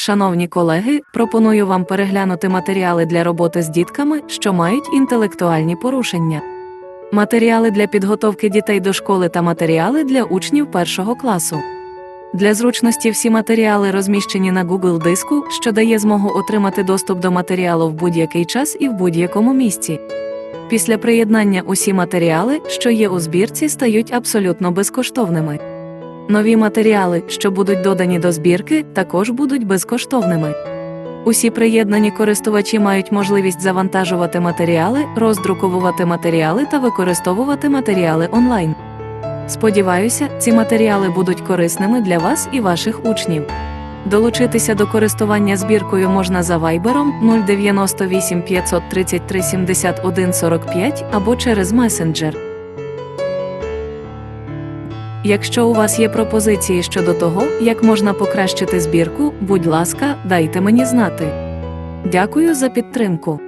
Шановні колеги, пропоную вам переглянути матеріали для роботи з дітками, що мають інтелектуальні порушення. Матеріали для підготовки дітей до школи та матеріали для учнів першого класу. Для зручності всі матеріали розміщені на Google диску, що дає змогу отримати доступ до матеріалу в будь-який час і в будь-якому місці. Після приєднання усі матеріали, що є у збірці, стають абсолютно безкоштовними. Нові матеріали, що будуть додані до збірки, також будуть безкоштовними. Усі приєднані користувачі мають можливість завантажувати матеріали, роздруковувати матеріали та використовувати матеріали онлайн. Сподіваюся, ці матеріали будуть корисними для вас і ваших учнів. Долучитися до користування збіркою можна за вайбером 098 533 71 45 або через месенджер. Якщо у вас є пропозиції щодо того, як можна покращити збірку, будь ласка, дайте мені знати. Дякую за підтримку.